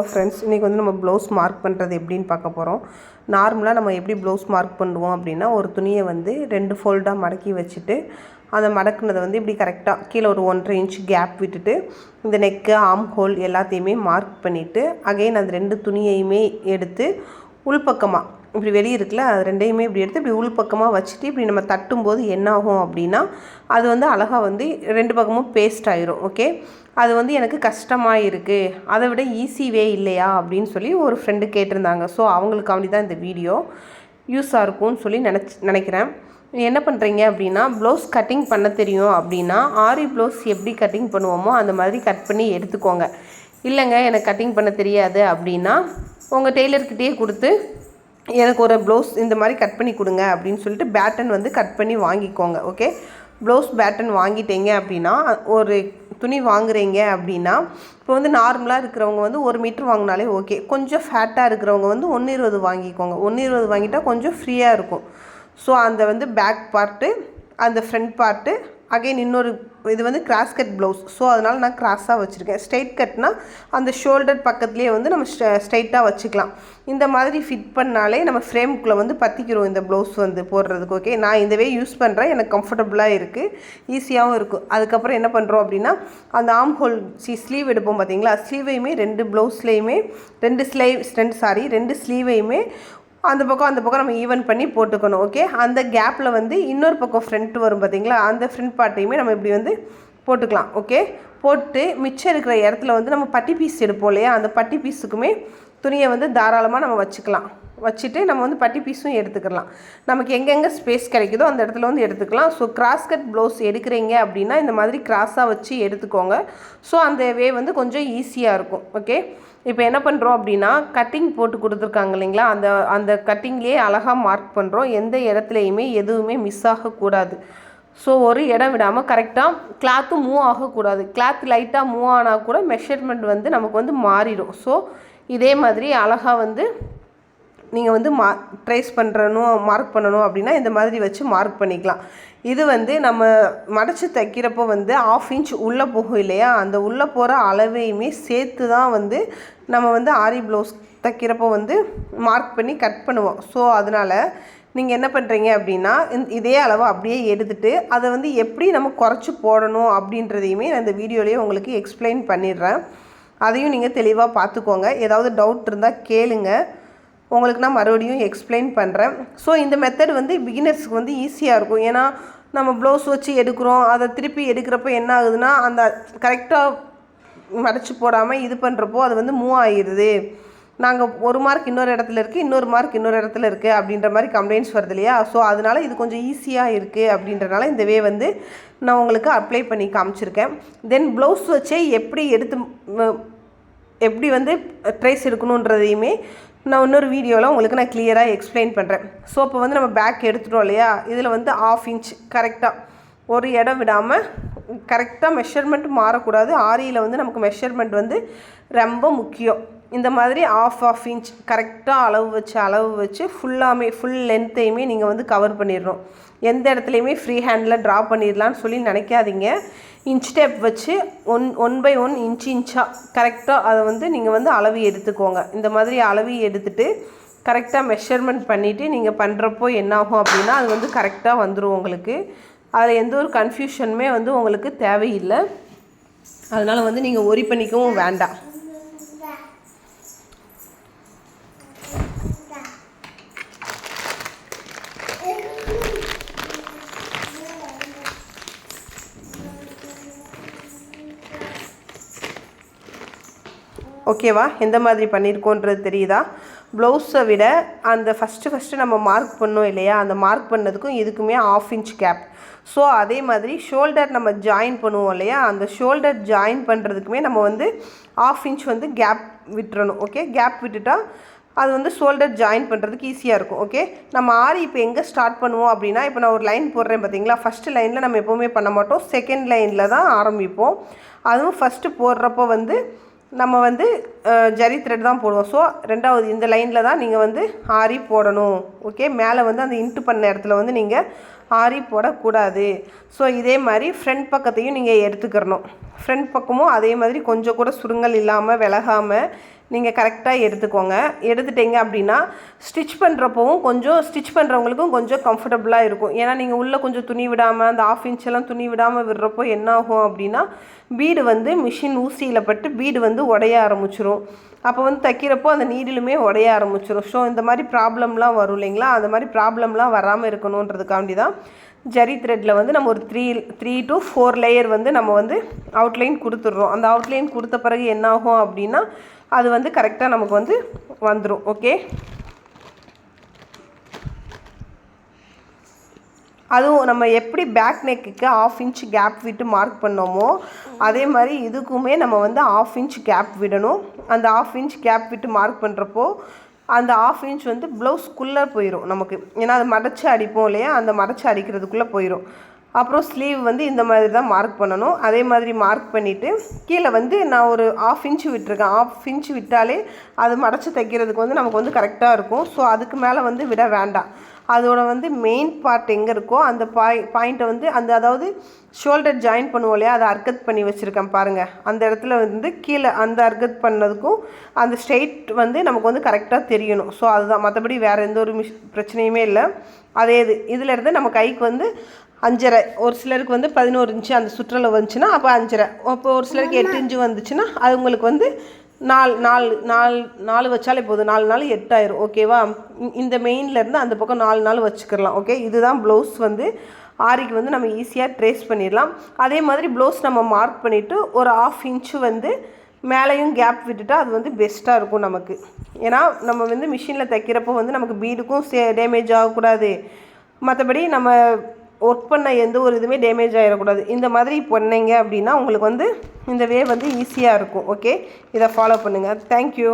Friends இன்றைக்கி வந்து நம்ம ப்ளவுஸ் மார்க் பண்ணுறது எப்படின்னு பார்க்க போகிறோம் நார்மலாக நம்ம எப்படி ப்ளவுஸ் மார்க் பண்ணுவோம் அப்படின்னா ஒரு துணியை வந்து ரெண்டு ஃபோல்டாக மடக்கி வச்சுட்டு அதை மடக்குனதை வந்து இப்படி கரெக்டாக கீழே ஒரு ஒன்றரை இன்ச் கேப் விட்டுட்டு இந்த நெக்கு ஆம் ஹோல் எல்லாத்தையுமே மார்க் பண்ணிவிட்டு அகைன் அந்த ரெண்டு துணியையுமே எடுத்து உள்பக்கமாக இப்படி வெளியே இருக்குல்ல அது ரெண்டையுமே இப்படி எடுத்து இப்படி உள் பக்கமாக வச்சுட்டு இப்படி நம்ம தட்டும்போது என்ன ஆகும் அப்படின்னா அது வந்து அழகாக வந்து ரெண்டு பக்கமும் பேஸ்ட் ஆயிரும் ஓகே அது வந்து எனக்கு கஷ்டமாக இருக்குது அதை விட ஈஸி வே இல்லையா அப்படின்னு சொல்லி ஒரு ஃப்ரெண்டு கேட்டிருந்தாங்க. ஸோ அவங்களுக்கு அவங்களுக்காண்டி தான் இந்த வீடியோ யூஸாக இருக்கும்னு சொல்லி நினச்சி நினைக்கிறேன். என்ன பண்ணுறீங்க அப்படின்னா ப்ளவுஸ் கட்டிங் பண்ண தெரியும் அப்படின்னா ஆரி ப்ளவுஸ் எப்படி கட்டிங் பண்ணுவோமோ அந்த மாதிரி கட் பண்ணி எடுத்துக்கோங்க. இல்லைங்க எனக்கு கட்டிங் பண்ண தெரியாது அப்படின்னா உங்கள் டெய்லர்கிட்டேயே கொடுத்து எனக்கு ஒரு ப்ளவுஸ் இந்த மாதிரி கட் பண்ணி கொடுங்க அப்படின்னு சொல்லிட்டு பேட்டன் வந்து கட் பண்ணி வாங்கிக்கோங்க ஓகே ப்ளவுஸ் பேட்டன் வாங்கிட்டீங்க அப்படின்னா ஒரு துணி வாங்குறீங்க அப்படின்னா இப்போ வந்து நார்மலாக இருக்கிறவங்க வந்து ஒரு மீட்ரு வாங்கினாலே ஓகே கொஞ்சம் ஃபேட்டாக இருக்கிறவங்க வந்து ஒன்று இருபது வாங்கிக்கோங்க. ஒன்று இருபது வாங்கிட்டால் கொஞ்சம் ஃப்ரீயாக இருக்கும். ஸோ அந்த வந்து பேக் பார்ட்டு அந்த ஃப்ரண்ட் பார்ட்டு அகைன் இன்னொரு இது வந்து கிராஸ் கட் ப்ளவுஸ் ஸோ அதனால் நான் கிராஸாக வச்சுருக்கேன். ஸ்ட்ரைட் கட்னா அந்த ஷோல்டர் பக்கத்துலேயே வந்து நம்ம ஸ்ட்ரைட்டாக வச்சுக்கலாம். இந்த மாதிரி ஃபிட் பண்ணாலே நம்ம ஃப்ரேம்குள்ளே வந்து பற்றிக்கிறோம் இந்த ப்ளவுஸ் வந்து போடுறதுக்கு ஓகே நான் இந்த வே யூஸ் பண்ணுறேன் எனக்கு கம்ஃபர்டபுளாக இருக்குது ஈஸியாகவும் இருக்கும் அதுக்கப்புறம் என்ன பண்ணுறோம் அப்படின்னா அந்த ஆம் ஹோல் சி ஸ்லீவ் எடுப்போம் பார்த்தீங்களா ஸ்லீவையுமே ரெண்டு ப்ளவுஸ்லேயுமே ரெண்டு ஸ்லைவ் ரெண்டு சாரி ரெண்டு ஸ்லீவையுமே அந்த பக்கம் அந்த பக்கம் நம்ம ஈவன் பண்ணி போட்டுக்கணும் ஓகே அந்த கேப்பில் வந்து இன்னொரு பக்கம் ஃப்ரண்ட் வரும் பார்த்தீங்களா அந்த ஃப்ரண்ட் பார்ட்டையுமே நம்ம இப்படி வந்து போட்டுக்கலாம் ஓகே போட்டு மிச்சம் இருக்கிற இடத்துல வந்து நம்ம பட்டி பீஸ் எடுப்போம் இல்லையா? அந்த பட்டி பீஸுக்குமே துணியை வந்து தாராளமாக நம்ம வச்சுக்கலாம். வச்சுட்டு நம்ம வந்து பட்டி பீஸும் எடுத்துக்கலாம். நமக்கு எங்கெங்கே ஸ்பேஸ் கிடைக்குதோ அந்த இடத்துல வந்து எடுத்துக்கலாம். ஸோ கிராஸ் கட் ப்ளவுஸ் எடுக்கிறீங்க அப்படின்னா இந்த மாதிரி கிராஸாக வச்சு எடுத்துக்கோங்க. ஸோ அந்த வே வந்து கொஞ்சம் ஈஸியாக இருக்கும். ஓகே இப்போ என்ன பண்ணுறோம் அப்படின்னா கட்டிங் போட்டு கொடுத்துருக்காங்க இல்லைங்களா? அந்த அந்த கட்டிங்லேயே அழகாக மார்க் பண்ணுறோம் எந்த இடத்துலையுமே எதுவுமே மிஸ் ஆகக்கூடாது. ஸோ ஒரு இடம் விடாமல் கரெக்டாக கிளாத்து மூவ் ஆகக்கூடாது. கிளாத் லைட்டாக மூவ் ஆனால் கூட மெஷர்மெண்ட் வந்து நமக்கு வந்து மாறிடும். ஸோ இதே மாதிரி அழகாக வந்து நீங்கள் வந்து மா ட்ரேஸ் பண்ணுறணும் மார்க் பண்ணணும் அப்படின்னா இந்த மாதிரி வச்சு மார்க் பண்ணிக்கலாம். இது வந்து நம்ம மடச்சு தைக்கிறப்போ வந்து ஆஃப் இன்ச் உள்ளே போகும் இல்லையா? அந்த உள்ளே போகிற அளவையுமே சேர்த்து தான் வந்து நம்ம வந்து ஆரி ப்ளவுஸ் தைக்கிறப்போ வந்து மார்க் பண்ணி கட் பண்ணுவோம். ஸோ அதனால் நீங்கள் என்ன பண்ணுறீங்க அப்படின்னா இதே அளவு அப்படியே எடுத்துட்டு அதை வந்து எப்படி நம்ம குறைச்சி போடணும் அப்படின்றதையுமே நான் இந்த வீடியோலேயே உங்களுக்கு எக்ஸ்பிளைன் பண்ணிடுறேன். அதையும் நீங்கள் தெளிவாக பார்த்துக்கோங்க. ஏதாவது டவுட் இருந்தால் கேளுங்கள் உங்களுக்கு நான் மறுபடியும் எக்ஸ்பிளைன் பண்ணுறேன் ஸோ இந்த மெத்தட் வந்து பிகினர்ஸ்க்கு வந்து ஈஸியாக இருக்கும். ஏன்னா நம்ம ப்ளவுஸ் வச்சு எடுக்கிறோம். அதை திருப்பி எடுக்கிறப்ப என்ன ஆகுதுன்னா அந்த கரெக்டாக மடைச்சி போடாமல் இது பண்ணுறப்போ அது வந்து மூவ் ஆகிடுது நாங்கள் ஒரு மார்க் இன்னொரு இடத்துல இருக்குது இன்னொரு மார்க் இன்னொரு இடத்துல இருக்குது அப்படின்ற மாதிரி கம்ப்ளைண்ட்ஸ் வருது இல்லையா? ஸோ அதனால் இது கொஞ்சம் ஈஸியாக இருக்குது அப்படின்றனால இந்த வே வந்து நான் உங்களுக்கு அப்ளை பண்ணி காமிச்சிருக்கேன். தென் ப்ளவுஸ் வச்சே எப்படி எடுத்து எப்படி வந்து ட்ரேஸ் எடுக்கணுன்றதையுமே நான் இன்னொரு வீடியோவில் உங்களுக்கு நான் கிளியராக எக்ஸ்பிளைன் பண்ணுறேன் ஸோ இப்போ வந்து நம்ம பேக் எடுத்துட்டோம் இல்லையா? இதில் வந்து ஆஃப் இன்ச் கரெக்டாக ஒரு இடம் விடாமல் கரெக்டாக மெஷர்மெண்ட் மாறக்கூடாது. ஆரியில் வந்து நமக்கு மெஷர்மெண்ட் வந்து ரொம்ப முக்கியம். இந்த மாதிரி ஆஃப் ஆஃப் இன்ச் கரெக்டாக அளவு வச்சு அளவு வச்சு ஃபுல்லாமே ஃபுல் லென்த்தையுமே நீங்கள் வந்து கவர் பண்ணிடணும். எந்த இடத்துலையுமே ஃப்ரீ ஹேண்டில் ட்ரா பண்ணிடலான்னு சொல்லி நினைக்காதீங்க. இன்ச் டேப் வச்சு one one by one inch இன்ச்சாக கரெக்டாக அதை வந்து நீங்கள் வந்து அளவு எடுத்துக்கோங்க. இந்த மாதிரி அளவு எடுத்துகிட்டு கரெக்டாக மெஷர்மெண்ட் பண்ணிவிட்டு நீங்கள் பண்ணுறப்போ என்னாகும் அப்படின்னா அது வந்து கரெக்டாக வந்துடும் உங்களுக்கு. அதில் எந்த ஒரு கன்ஃபியூஷனுமே வந்து உங்களுக்கு தேவையில்லை. அதனால் வந்து நீங்கள் ஒரி பண்ணிக்கவும் வேண்டாம். ஓகேவா? எந்த மாதிரி பண்ணியிருக்கோன்றது தெரியுதா? ப்ளவுஸை விட அந்த ஃபஸ்ட்டு ஃபஸ்ட்டு நம்ம மார்க் பண்ணோம் இல்லையா? அந்த மார்க் பண்ணதுக்கும் இதுக்குமே ஆஃப் இன்ச் கேப் ஸோ அதே மாதிரி ஷோல்டர் நம்ம ஜாயின் பண்ணுவோம் இல்லையா? அந்த ஷோல்டர் ஜாயின் பண்ணுறதுக்குமே நம்ம வந்து ஆஃப் இன்ச் வந்து கேப் விட்டுறணும் ஓகே கேப் விட்டுட்டா அது வந்து ஷோல்டர் ஜாயின் பண்ணுறதுக்கு ஈஸியாக இருக்கும் ஓகே நம்ம ஆரி இப்போ எங்கே ஸ்டார்ட் பண்ணுவோம் அப்படின்னா இப்போ நான் ஒரு லைன் போடுறேன் பார்த்தீங்களா ஃபஸ்ட்டு லைனில் நம்ம எப்போவுமே பண்ண மாட்டோம். செகண்ட் லைனில் தான் ஆரம்பிப்போம். அதுவும் ஃபஸ்ட்டு போடுறப்போ வந்து நம்ம வந்து ஜரி த்ரெட் தான் போடுவோம். ஸோ ரெண்டாவது இந்த லைனில் தான் நீங்கள் வந்து ஆரி போடணும். ஓகே மேலே வந்து அந்த இன்ட்டு பண்ண இடத்துல வந்து நீங்கள் ஆரி போடக்கூடாது. ஸோ இதே மாதிரி ஃப்ரண்ட் பக்கத்தையும் நீங்கள் எடுத்துக்கிறணும். ஃப்ரண்ட் பக்கமும் அதே மாதிரி கொஞ்சம் கூட சுருங்கல் இல்லாமல் விலகாமல் நீங்கள் கரெக்டாக எடுத்துக்கோங்க. எடுத்துட்டீங்க அப்படின்னா ஸ்டிச் பண்ணுறப்பவும் கொஞ்சம் ஸ்டிச் பண்ணுறவங்களுக்கும் கொஞ்சம் கம்ஃபர்டபுளாக இருக்கும். ஏன்னா நீங்கள் உள்ளே கொஞ்சம் துணி விடாமல் அந்த ஆஃப் இன்ச்செல்லாம் துணி விடாமல் விடுறப்போ என்ன ஆகும் அப்படின்னா பீடு வந்து மிஷின் ஊசியில் பட்டு பீடு வந்து உடைய ஆரம்பிச்சிரும். அப்போ வந்து தைக்கிறப்போ அந்த நீடிலுமே உடைய ஆரம்பிச்சிரும். ஸோ இந்த மாதிரி ப்ராப்ளம்லாம் வரும் இல்லைங்களா? அந்த மாதிரி ப்ராப்ளம்லாம் வராமல் இருக்கணுன்றதுக்காண்டி தான் ஜரி த்ரெட்டில் வந்து நம்ம ஒரு three three to four layer வந்து நம்ம வந்து அவுட்லைன் கொடுத்துட்றோம். அந்த அவுட்லைன் கொடுத்த பிறகு என்ன ஆகும் அப்படின்னா அது வந்து கரெக்டாக நமக்கு வந்து வந்துடும் ஓகே அதுவும் நம்ம எப்படி பேக் நெக்குக்கு ஆஃப் இன்ச் கேப் விட்டு மார்க் பண்ணோமோ அதே மாதிரி இதுக்குமே நம்ம வந்து ஆஃப் இன்ச் கேப் விடணும். அந்த ஆஃப் இன்ச் கேப் விட்டு மார்க் பண்ணுறப்போ அந்த ஆஃப் இன்ச் வந்து ப்ளவுஸ்க்குள்ளே போயிடும் நமக்கு. ஏன்னா அது மடச்சி அடிப்போம் இல்லையா? அந்த மடச்சி அடிக்கிறதுக்குள்ளே போயிடும் அப்புறம் ஸ்லீவ் வந்து இந்த மாதிரி தான் மார்க் பண்ணணும். அதே மாதிரி மார்க் பண்ணிவிட்டு கீழே வந்து நான் ஒரு ஆஃப் இன்ச்சு விட்டுருக்கேன். ஆஃப் இன்ச்சு விட்டாலே அது மடச்சு தைக்கிறதுக்கு வந்து நமக்கு வந்து கரெக்டாக இருக்கும். ஸோ அதுக்கு மேலே வந்து விட வேண்டாம். அதோட வந்து மெயின் பார்ட் எங்கே இருக்கோ அந்த பாய் பாயிண்ட்டை வந்து அந்த அதாவது ஷோல்டர் ஜாயின் பண்ணுவோம் இல்லையா? அதை அர்கத் பண்ணி வச்சுருக்கேன் பாருங்கள் அந்த இடத்துல வந்து கீழே அந்த அர்கத் பண்ணதுக்கும் அந்த ஸ்ட்ரெயிட் வந்து நமக்கு வந்து கரெக்டாக தெரியணும். ஸோ அதுதான். மற்றபடி வேறு எந்த ஒரு மிஷ் பிரச்சனையுமே இல்லை. அதே இது. இதில் இருந்து நம்ம கைக்கு வந்து அஞ்சரை. ஒரு சிலருக்கு வந்து பதினோரு இன்ச்சு அந்த சுற்றளவு வந்துச்சுன்னா அப்போ அஞ்சரை. அப்போ ஒரு சிலருக்கு எட்டு இன்ச்சு வந்துச்சுன்னா அது உங்களுக்கு வந்து நாலு நாலு நாலு நாலு வச்சாலே போதும். நாலு நாள் எட்டாயிரும். ஓகேவா இந்த மெயின்லேருந்து அந்த பக்கம் நாலு நாள் வச்சுக்கலாம் ஓகே இதுதான் ப்ளவுஸ் வந்து ஆரிக்கு வந்து நம்ம ஈஸியாக ட்ரேஸ் பண்ணிடலாம். அதே மாதிரி ப்ளவுஸ் நம்ம மார்க் பண்ணிவிட்டு ஒரு ஆஃப் இன்ச்சு வந்து மேலேயும் கேப் விட்டுட்டா அது வந்து பெஸ்ட்டாக இருக்கும் நமக்கு. ஏன்னா நம்ம வந்து மிஷினில் தைக்கிறப்போ வந்து நமக்கு பீடுக்கும் சே டேமேஜ் ஆகக்கூடாது. மற்றபடி நம்ம ஒர்க் பண்ண எந்த ஒரு இதுவுமே டேமேஜ் ஆகிடக்கூடாது இந்த மாதிரி பண்ணீங்க அப்படின்னா உங்களுக்கு வந்து இந்த வே வந்து ஈஸியாக இருக்கும். ஓகே இதை ஃபாலோ பண்ணுங்கள் தேங்க்யூ